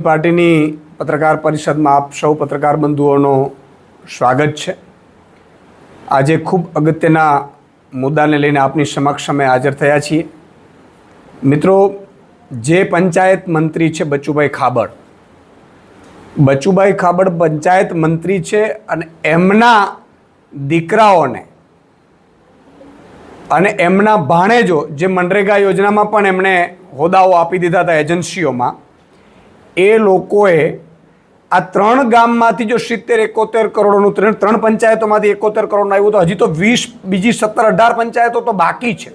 પાર્ટીની પત્રકાર પરિષદમાં આપ સૌ પત્રકાર બંધુઓનો સ્વાગત છે. આજે ખૂબ અગત્યના મુદ્દાને લઈને આપની સમક્ષ અમે હાજર થયા છીએ. મિત્રો, જે પંચાયત મંત્રી છે બચુભાઈ ખાબડ બચુભાઈ ખાબડ પંચાયત મંત્રી છે અને એમના દીકરાઓને અને એમના ભાણેજો જે મનરેગા યોજનામાં પણ એમણે હોદ્દાઓ આપી દીધા હતા એજન્સીઓમાં એ લોકોએ આ ત્રણ ગામમાંથી જો સિત્તેર, એકોતેર કરોડનું ત્રણ ત્રણ પંચાયતોમાંથી એકોતેર કરોડનું આવ્યું તો હજી તો વીસ, બીજી સત્તર, અઢાર પંચાયતો તો બાકી છે.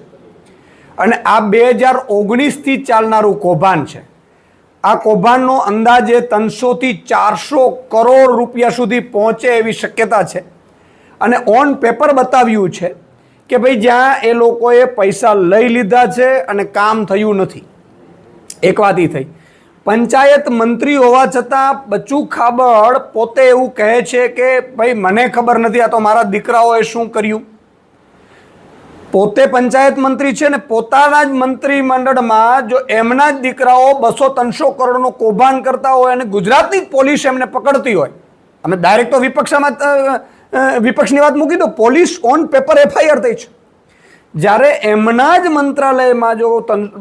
અને આ બે હજાર ઓગણીસથી ચાલનારું કૌભાંડ છે. આ કૌભાંડનો અંદાજે ત્રણસોથી ચારસો કરોડ રૂપિયા સુધી પહોંચે એવી શક્યતા છે. અને ઓન પેપર બતાવ્યું છે કે ભાઈ જ્યાં એ લોકોએ પૈસા લઈ લીધા છે અને કામ થયું નથી. એક વાત એ થઈ. પંચાયત મંત્રી હોવા છતાં બચ્ચુ ખાબડ પોતે એવું કહે છે કે, ભાઈ, મને ખબર નથી આ તો મારા દીકરાઓએ શું કર્યું. પોતે પંચાયત મંત્રી છે ને પોતાના જ મંત્રીમંડળમાં જો એમના જ દીકરાઓ બસો ત્રણસો કરોડનું કૌભાંડ કરતા હોય અને ગુજરાતની પોલીસ એમને પકડતી હોય. અમે ડાયરેક્ટ તો વિપક્ષમાં વિપક્ષની વાત મૂકી દો પોલીસ ઓન પેપર એફઆઈઆર થઈ છે. જ્યારે એમના જ મંત્રાલયમાં જો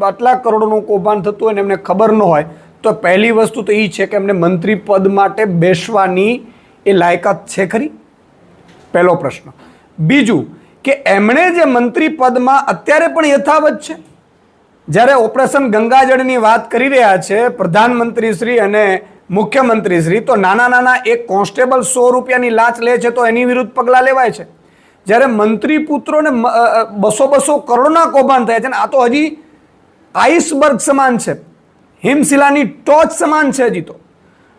આટલા કરોડનું કૌભાંડ થતું હોય ને એમને ખબર ન હોય તો પહેલી વસ્તુ તો એ છે કે એમને મંત્રી પદ માટે બેસવાની એ લાયકાત છે ખરી? પહેલો પ્રશ્ન. બીજું કે એમણે જે મંત્રી પદમાં અત્યારે પણ યથાવત છે? જ્યારે ઓપરેશન ગંગાજળની વાત કરી રહ્યા છે પ્રધાનમંત્રી શ્રી અને મુખ્યમંત્રી શ્રી તો નાના નાના એક કોન્સ્ટેબલ સો રૂપિયાની લાંચ લે છે તો એની વિરુદ્ધ પગલાં લેવાય છે. જ્યારે મંત્રી પુત્રોને બસો બસો કરોડના કૌભાંડ થયા છે ને, આ તો હજી આઈસબર્ગ સમાન છે. હિમશિલાની ટોચ સમાન છે હજી તો.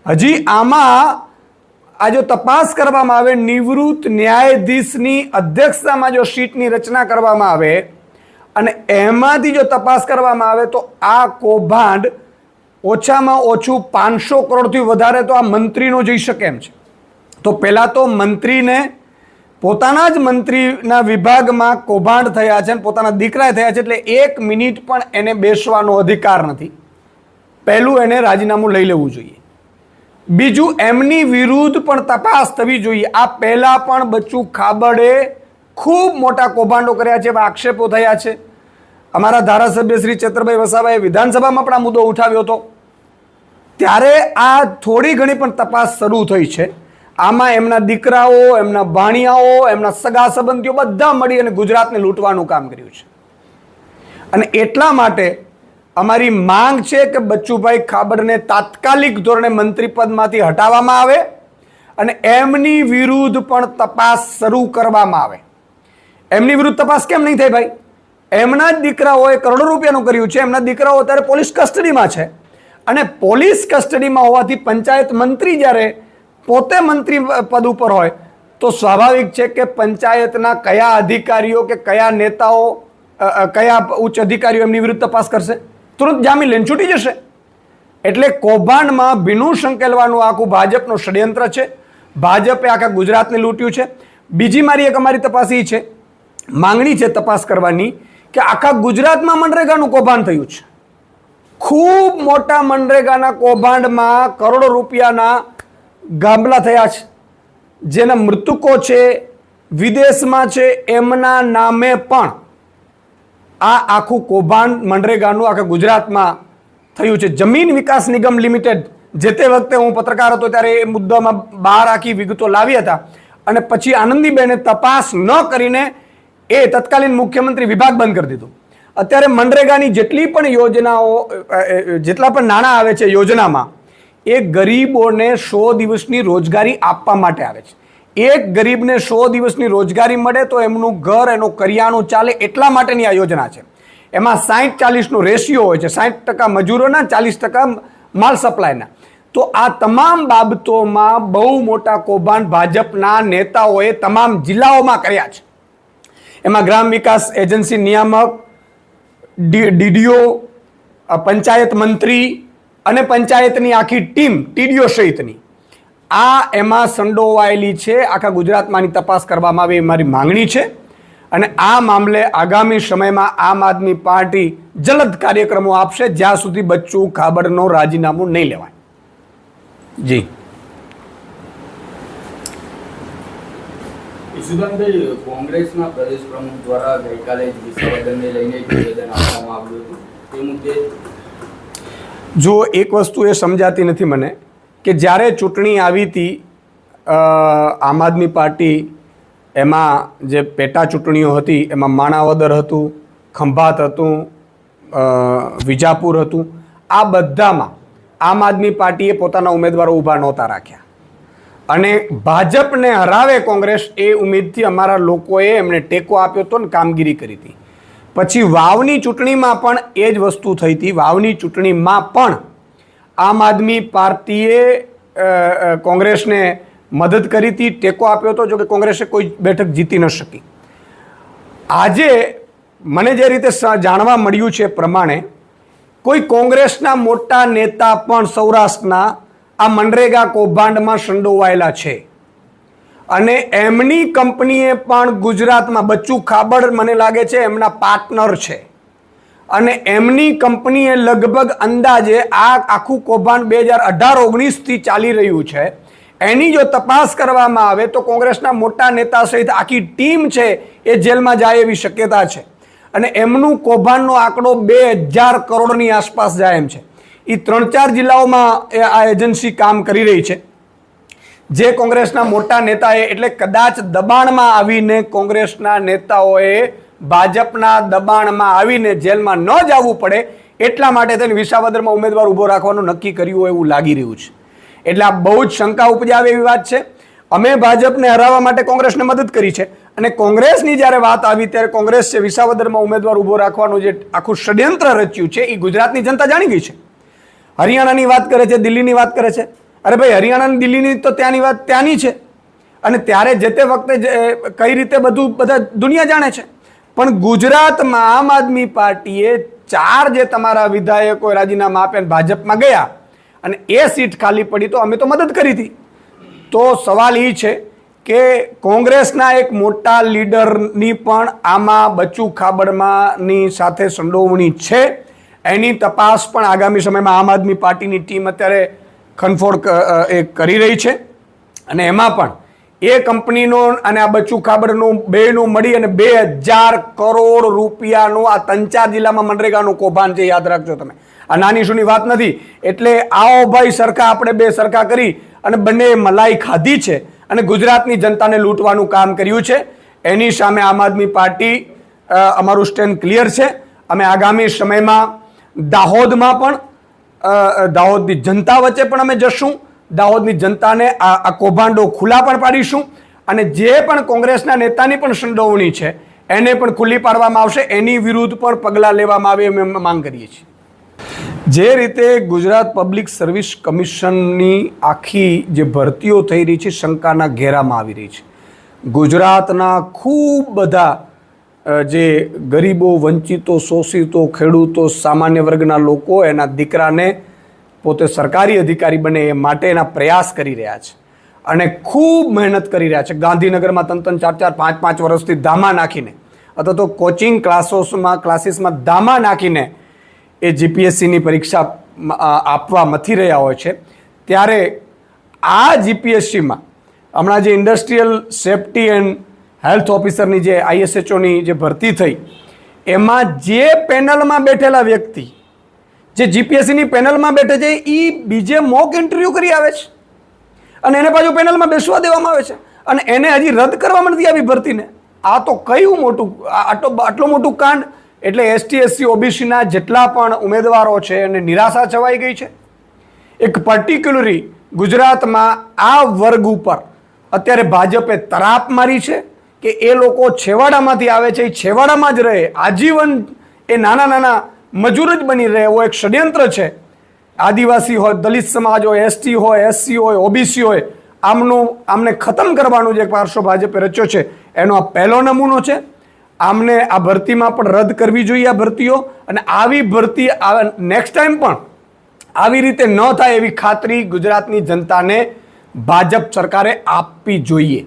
હજી આમાં આ જો તપાસ કરવામાં આવે, નિવૃત્ત ન્યાયાધીશની અધ્યક્ષતામાં જો સીટની રચના કરવામાં આવે અને એમાંથી જો તપાસ કરવામાં આવે તો આ કૌભાંડ ઓછામાં ઓછું પાંચસો કરોડથી વધારે તો આ મંત્રીનો જઈ શકે એમ છે. તો પહેલાં તો મંત્રીને પોતાના જ મંત્રીના વિભાગમાં કૌભાંડ થયા છે અને પોતાના દીકરાએ થયા છે એટલે એક મિનિટ પણ એને બેસવાનો અધિકાર નથી. પહેલું એને રાજીનામું લઈ લેવું જોઈએ. બીજું, એમની વિરુદ્ધ પણ તપાસ થવી જોઈએ. આ પહેલાં પણ બચ્ચુ ખાબડે ખૂબ મોટા કૌભાંડો કર્યા છે, એવા આક્ષેપો થયા છે. અમારા ધારાસભ્ય શ્રી ચેતરભાઈ વસાવાએ વિધાનસભામાં પણ આ મુદ્દો ઉઠાવ્યો હતો. ત્યારે આ થોડી ઘણી પણ તપાસ શરૂ થઈ છે. આમાં એમના દીકરાઓ, એમના ભાણિયાઓ, એમના સગા સંબંધીઓ બધા મળી અને ગુજરાતને લૂંટવાનું કામ કર્યું છે. અને એટલા માટે અમારી માંગ છે કે બચ્ચુભાઈ ખાબડને તાત્કાલિક ધોરણે મંત્રી પદમાંથી હટાવવામાં આવે અને એમની વિરુદ્ધ પણ તપાસ શરૂ કરવામાં આવે. એમની વિરુદ્ધ તપાસ કેમ નહીં થઈ ભાઈ? એમના જ દીકરાઓએ કરોડો રૂપિયાનું કર્યું છે. એમના દીકરાઓ અત્યારે પોલીસ કસ્ટડીમાં છે. અને પોલીસ કસ્ટડીમાં હોવાથી પંચાયત મંત્રી જ્યારે પોતે મંત્રી પદ ઉપર હોય, તો સ્વાભાવિક છે કે પંચાયતના કયા અધિકારીઓ કે કયા નેતાઓ કયા ઉચ્ચ અધિકારીઓ એમની વિરુદ્ધ તપાસ કરશે? તુરંત જામીન લઈને છૂટી જશે. એટલે કૌભાંડમાં ભીનું સંકેલવાનું આખું ભાજપનું ષડયંત્ર છે. ભાજપે આખા ગુજરાતને લૂંટ્યું છે. બીજી મારી એક અમારી તપાસ એ છે. માંગણી છે તપાસ કરવાની કે આખા ગુજરાતમાં મનરેગાનું કૌભાંડ થયું છે. ખૂબ મોટા મનરેગાના કૌભાંડમાં કરોડો રૂપિયાના ગામલા થયા છે. જેના મૃતકો છે, વિદેશમાં છે, એમના નામે પણ આ આખું કૌભાંડ મનરેગાનું આખા ગુજરાતમાં થયું છે. જમીન વિકાસ નિગમ લિમિટેડ જે તે વખતે હું પત્રકાર હતો ત્યારે એ મુદ્દામાં બહાર આખી વિગતો લાવી હતા. અને પછી આનંદીબેને તપાસ ન કરીને એ તત્કાલીન મુખ્યમંત્રી વિભાગ બંધ કરી દીધો. અત્યારે મનરેગાની જેટલી પણ યોજનાઓ જેટલા પણ નાણાં આવે છે યોજનામાં, એ ગરીબોને સો દિવસની રોજગારી આપવા માટે આવે છે. એક ગરીબને સો દિવસની રોજગારી મળે તો એમનું ઘર, એનું કરિયાણું ચાલે એટલા માટેની આ યોજના છે. એમાં સાહીઠ ચાલીસનો રેશિયો હોય છે સાહીઠ ટકા મજૂરોના, ચાલીસ ટકા માલ સપ્લાયના. તો આ તમામ બાબતોમાં બહુ મોટા કૌભાંડ ભાજપના નેતાઓએ તમામ જિલ્લાઓમાં કર્યા છે. એમાં ગ્રામ વિકાસ એજન્સી નિયામક ડીડીઓ પંચાયત મંત્રી અને પંચાયતની આખી ટીમ, ટીડીઓ સહિતની. આ એમાં સંડોવાયેલી છે આખા ગુજરાતમાંની તપાસ કરવામાં આવે એ મારી માંગણી છે. અને આ મામલે આગામી સમયમાં આમ આદમી પાર્ટી જલદ કાર્યક્રમો આપશે જ્યાં સુધી બચ્ચું ખાબડનો રાજીનામું નહીં લેવાય. જી. ઈશુદાનભાઈ કોંગ્રેસના પ્રદેશ પ્રમુખ દ્વારા ગઈકાલે જ લઈને એક નિવેદન આપવામાં આવ્યું હતું. તે મુદ્દે જો એક વસ્તુ એ સમજાતી નથી મને કે જ્યારે ચૂંટણી આવી હતી આમ આદમી પાર્ટી એમાં જે પેટા ચૂંટણીઓ હતી, એમાં માણાવદર હતું, ખંભાત હતું વિજાપુર હતું, આ બધામાં આમ આદમી પાર્ટીએ પોતાના ઉમેદવારો ઊભા નહોતા રાખ્યા. અને ભાજપને હરાવે કોંગ્રેસ એ ઉમેદથી અમારા લોકોએ એમને ટેકો આપ્યો હતો ને કામગીરી કરી હતી. પછી વાવની ચૂંટણીમાં પણ એ જ વસ્તુ થઈ હતી. વાવની ચૂંટણીમાં પણ આમ આદમી પાર્ટીએ કોંગ્રેસને મદદ કરી હતી, ટેકો આપ્યો હતો, જો કે કોંગ્રેસે કોઈ બેઠક જીતી ન શકી. આજે મને જે રીતે જાણવા મળ્યું છે પ્રમાણે, કોઈ કોંગ્રેસના મોટા નેતા પણ સૌરાષ્ટ્રના આ મનરેગા કૌભાંડમાં સંડોવાયેલા છે. અને એમની કંપનીએ પણ ગુજરાતમાં, બચ્ચું ખાબડ મને લાગે છે, એમના પાર્ટનર છે. અને એમની કંપનીએ લગભગ અંદાજે આ આખું કૌભાંડ બે હજાર અઢાર ઓગણીસથી ચાલી રહ્યું છે. એની જો તપાસ કરવામાં આવે તો કોંગ્રેસના મોટા નેતા સહિત આખી ટીમ છે એ જેલમાં જાય એવી શક્યતા છે. અને એમનું કૌભાંડનો આંકડો બે હજાર કરોડની આસપાસ જાય એમ છે. એ ત્રણ ચાર જિલ્લાઓમાં એ આ એજન્સી કામ કરી રહી છે. જે કોંગ્રેસના મોટા નેતાએ એટલે કદાચ દબાણમાં આવીને કોંગ્રેસના નેતાઓએ ભાજપના દબાણમાં આવીને જેલમાં ન જવું પડે એટલા માટે તેને વિસાવદરમાં ઉમેદવાર ઊભો રાખવાનું નક્કી કર્યું એવું લાગી રહ્યું છે. એટલે આ બહુ જ શંકા ઉપજાવે એવી વાત છે. અમે ભાજપને હરાવવા માટે કોંગ્રેસને મદદ કરી છે. અને કોંગ્રેસની જ્યારે વાત આવી ત્યારે કોંગ્રેસ છે વિસાવદરમાં ઉમેદવાર ઊભો રાખવાનું જે આખું ષડયંત્ર રચ્યું છે એ ગુજરાતની જનતા જાણી ગઈ છે. હરિયાણાની વાત કરે છે, દિલ્હીની વાત કરે છે. અરે ભાઈ હરિયાણા દિલ્હીની તો ત્યાંની વાત ત્યાંની છે. અને ત્યારે જે તે વખતે કઈ રીતે બધું બધા દુનિયા જાણે છે. પણ ગુજરાતમાં આમ આદમી પાર્ટીએ ચાર જે તમારા વિધાયકો રાજીનામા આપ્યા અને ભાજપમાં ગયા અને એ સીટ ખાલી પડી તો અમે તો મદદ કરી હતી. તો સવાલ એ છે કે કોંગ્રેસના એક મોટા લીડરની પણ આમાં બચુ ખાબડમાંની સાથે સંડોવણી છે? એની તપાસ પણ આગામી સમયમાં આમ આદમી પાર્ટીની ટીમ અત્યારે ખનફોડ એ કરી રહી છે. અને એમાં પણ એ કંપનીનો અને આ બચ્ચું ખાબડનું બેનું મળી અને બે હજાર કરોડ રૂપિયાનું આ તંચાર જિલ્લામાં મનરેગાનું કૌભાંડ છે, યાદ રાખજો તમે. આ નાની શુની વાત નથી. એટલે આવો ભાઈ સરખા આપણે બે સરખા કરી અને બંને મલાઈ ખાધી છે અને ગુજરાતની જનતાને લૂંટવાનું કામ કર્યું છે. એની સામે આમ આદમી પાર્ટી અમારું સ્ટેન્ડ ક્લિયર છે. અમે આગામી સમયમાં દાહોદમાં પણ દાહોદની જનતા વચ્ચે પણ અમે જશું. દાહોદની જનતાને આ કૌભાંડો ખુલ્લા પણ પાડીશું અને જે પણ કોંગ્રેસના નેતાની પણ સંડોવણી છે, એને પણ ખુલ્લી પાડવામાં આવશે. એની વિરુદ્ધ પણ પગલાં લેવામાં આવે અમે માંગ કરીએ છીએ. જે રીતે ગુજરાત પબ્લિક સર્વિસ કમિશનની આખી જે ભરતીઓ થઈ રહી છે, શંકાના ઘેરામાં આવી રહી છે. ગુજરાતના ખૂબ બધા જે ગરીબો, વંચિતો, શોષિતો, ખેડૂતો, સામાન્ય વર્ગના લોકો એના દીકરાને પોતે સરકારી અધિકારી બને એ માટેના પ્રયાસ કરી રહ્યા છે. અને ખૂબ મહેનત કરી રહ્યા છે. ગાંધીનગરમાં ત્રણ ત્રણ ચાર ચાર પાંચ પાંચ વર્ષથી ધામા નાખીને, અથવા તો કોચિંગ ક્લાસોસમાં ક્લાસીસમાં ધામા નાખીને એ જીપીએસસીની પરીક્ષા આપવા મથી રહ્યા હોય છે. ત્યારે આ જીપીએસસીમાં હમણાં જે ઇન્ડસ્ટ્રીયલ સેફટી એન્ડ હેલ્થ ઓફિસરની જે આઈએસએચઓની જે ભરતી થઈ, એમાં જે પેનલમાં બેઠેલા વ્યક્તિ જે જીપીએસસીની પેનલમાં બેઠે છે એ બીજે મોક ઇન્ટરવ્યૂ કરી આવે છે. અને એને પાછું પેનલમાં બેસવા દેવામાં આવે છે. અને એને હજી રદ કરવામાં નથી આવી ભરતીને. આ તો કયું મોટું આટલો આટલું મોટું કાંડ? એટલે એસટી એસસી ઓબીસીના જેટલા પણ ઉમેદવારો છે એને નિરાશા છવાઈ ગઈ છે. એક પર્ટિક્યુલરી ગુજરાતમાં આ વર્ગ ઉપર અત્યારે ભાજપે તરાપ મારી છે કે એ લોકો છેવાડામાંથી આવે છે, એ છેવાડામાં જ રહે. આજીવન એ નાના નાના મજૂર જ બની રહે, એવો એક ષડયંત્ર છે. આદિવાસી હોય, દલિત સમાજ હોય એસટી હોય એસસી હોય ઓબીસી હોય, આમનું, આમને ખતમ કરવાનું જે પાર્શ્વ ભાજપે રચ્યો છે, એનો આ પહેલો નમૂનો છે. આમને આ ભરતીમાં પણ રદ કરવી જોઈએ આ ભરતીઓ, અને આવી ભરતી નેક્સ્ટ ટાઈમ પણ આવી રીતે ન થાય એવી ખાતરી ગુજરાતની જનતાને ભાજપ સરકારે આપવી જોઈએ.